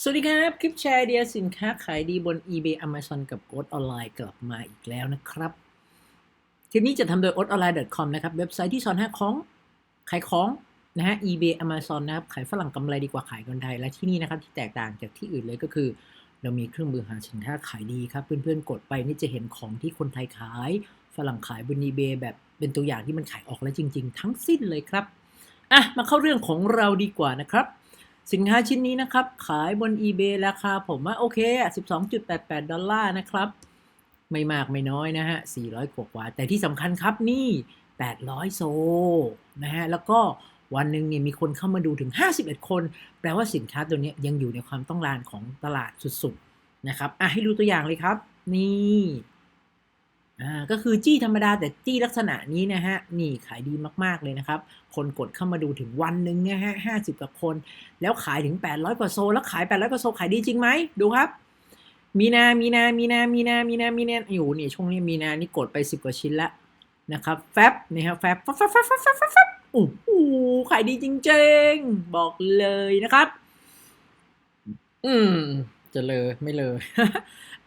สวัสดีครับ คลิปแชร์ไอเดียสินค้าขายดีบน eBay Amazon กับโอ๊ตออนไลน์กลับมาอีกแล้วนะครับ คลิปนี้จะทำโดย o t o n l i n e c o m นะครับ เว็บไซต์ที่สอนให้ของ ขายของนะฮะ eBay Amazon นะครับ ขายฝรั่งกำไรดีกว่าขายคนไทย และที่นี่นะครับ ที่แตกต่างจากที่อื่นเลยก็คือ เรามีเครื่องมือหาสินค้าขายดีครับ เพื่อนๆ กดไปนี่จะเห็นของที่คนไทยขาย ฝรั่งขายบน eBay แบบเป็นตัวอย่างที่มันขายออกแล้วจริง ๆ ทั้งสิ้นเลยครับอะมาเข้าเรื่องของเราดีกว่านะครับ สินค้าชิ้นนี้นะครับ ขายบน eBay ราคาผมว่าโอเคอะ12.88 ดอลลาร์นะครับ ไม่มากไม่น้อยนะฮะ 400กว่ากว่า แต่ที่สำคัญครับนี่ 800 โซนะฮะ แล้วก็วันหนึ่งเนี่ยมีคนเข้ามาดูถึง 51 คน แปลว่าสินค้าตัวนี้ยยังอยู่ในความต้องการของตลาดสุดๆ นะครับอะให้ดูตัวอย่างเลยครับ นี่ ก็คือจี้ธรรมดาแต่จี้ลักษณะนี้นะฮะนี่ขายดีมากๆเลยนะครับ คนกดเข้ามาดูถึงวันหนึ่งนะฮะห้าสิบกว่าคน แล้วขายถึงแปดร้อยกว่าโซ แล้วขายแปดร้อยกว่าโซขายดีจริงไหมดูครับ มีนา มีนา มีนา มีนา มีนา มีนาอยู่นี่ช่วงนี้มีนานี่กดไปสิบกว่าชิ้นละนะครับแฟบนี่ฮะแฟบแฟบแฟบแฟบแฟบแฟบโอ้โหขายดีจริงๆ บอกเลยนะครับ อืมจะเลยไม่เลย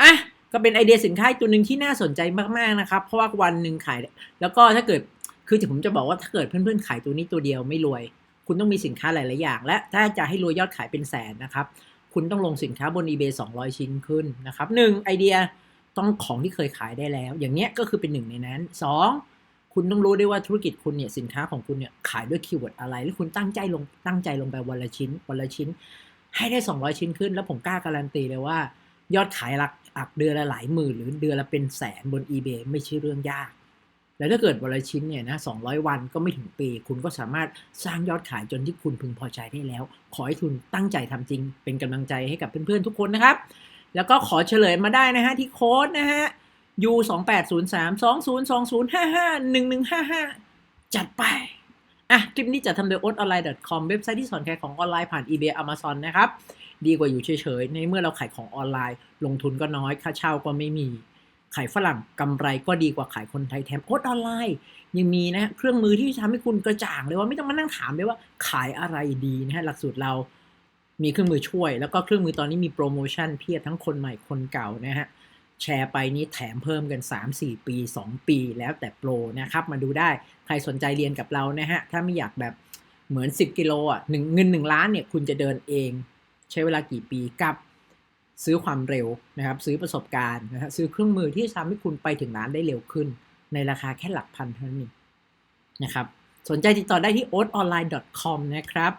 อะ ก็เป็นไอเดียสินค้าตัวหนึ่งที่น่าสนใจมากๆนะครับ เพราะว่าวันหนึ่งขาย แล้วก็ถ้าเกิดคือผมจะบอกว่าถ้าเกิดเพื่อนๆขายตัวนี้ตัวเดียวไม่รวย คุณต้องมีสินค้าหลายๆอย่าง และถ้าจะให้รวยยอดขายเป็นแสนนะครับ คุณต้องลงสินค้าบน eBay 200 ชิ้นขึ้นนะครับหนึ่งไอเดียต้องของที่เคยขายได้แล้ว อย่างเนี้ยก็คือเป็นหนึ่งในนั้นสองคุณต้องรู้ด้วยว่าธุรกิจคุณเนี่ยสินค้าของคุณเนี่ยขายด้วยคีย์เวิร์ดอะไรแล้วคุณตั้งใจลงตั้งใจลงไปวันละชิ้นวันละชิ้น ให้ได้ 200 ชิ้นขึ้น แล้วผมกล้าการันตีเลยว่า ยอดขายหลักอักเดือนละหลายหมื่นหรือเดือนละเป็นแสนบน eBay ไม่ใช่เรื่องยาก แล้วถ้าเกิดวันละชิ้นเนี่ยนะ200 วันก็ไม่ถึงปี คุณก็สามารถสร้างยอดขายจนที่คุณพึงพอใจได้แล้ว ขอให้คุณตั้งใจทำจริง เป็นกำลังใจให้กับเพื่อนๆทุกคนนะครับ แล้วก็ขอเฉลยมาได้นะฮะที่โค้ดนะฮะ U 2 8 0 3 2 0 2 0 5 5 1 1 5 5 จัดไป อะ คลิปนี้จะทำโดย o t o n l i n e c o m เว็บไซต์ที่สอนขายของออนไลน์ผ่าน eBay Amazon นะครับ ดีกว่าอยู่เฉยๆ ในเมื่อเราขายของออนไลน์ ลงทุนก็น้อย ค่าเช่าก็ไม่มี ขายฝรั่งกำไรก็ดีกว่าขายคนไทยแถมโอ๊ตออนไลน์ ยังมีนะฮะเครื่องมือที่ทำให้คุณกระจ่างเลยว่าไม่ต้องมานั่งถามเลยว่าขายอะไรดีนะฮะหลักสูตรเรามีเครื่องมือช่วย แล้วก็เครื่องมือตอนนี้มีโปรโมชั่นเพียบทั้งคนใหม่คนเก่านะฮะแชร์ไปนี้แถมเพิ่มกัน 3-4 ปี 2 ปีแล้วแต่โปรนะครับ มาดูได้ใครสนใจเรียนกับเรานะฮะ ถ้าไม่อยากแบบเหมือน 10 กิโลอะหนึ่งเงิน 1 ล้านเนี่ย คุณจะเดินเอง ใช้เวลากี่ปีกับซื้อความเร็วนะครับ ซื้อประสบการณ์นะฮะซื้อเครื่องมือที่จะทำให้คุณไปถึงร้านได้เร็วขึ้น ในราคาแค่หลักพันเท่านั้นเองนะครับ สนใจติดต่อได้ที่ oatonline.com นะครับ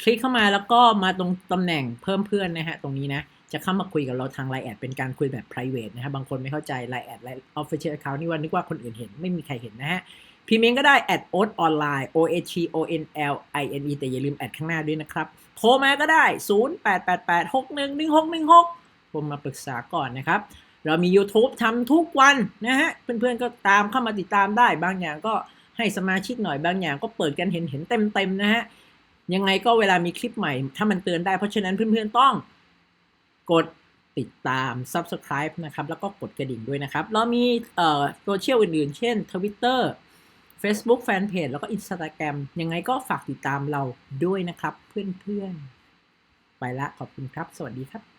คลิกเข้ามาแล้วก็มาตรงตำแหน่งเพิ่มเพื่อนนะฮะตรงนี้นะจะเข้ามาคุยกับเราทาง Line แอดเป็นการคุยแบบ private นะฮะบางคนไม่เข้าใจ Line แอด Line official account นี่ว่านึกว่าคนอื่นเห็นไม่มีใครเห็นนะฮะ พิมพ์เองก็ได้ at oat online o h t o n l i n e แต่อย่าลืมแอดข้างหน้าด้วยนะครับ โทรมาก็ได้ 0 8 8 8 6 1 1 6 1 6 ผมมาปรึกษาก่อนนะครับ เรามี YouTube ทำทุกวันนะฮะ เพื่อนๆก็ตามเข้ามาติดตามได้ บางอย่างก็ให้สมาชิกหน่อย บางอย่างก็เปิดกันเห็นเห็นเต็มเต็มๆนะฮะ ยังไงก็เวลามีคลิปใหม่ ถ้ามันเตือนได้ เพราะฉะนั้นเพื่อนๆต้องกดติดตาม Subscribe นะครับ แล้วก็กดกระดิ่งด้วยนะครับเรามีเอ่อโซเชียลอื่นๆ เช่น Twitter Facebook Fanpage แล้วก็ Instagram ยังไงก็ฝากติดตามเราด้วยนะครับเพื่อนๆ ไปละขอบคุณครับ สวัสดีครับ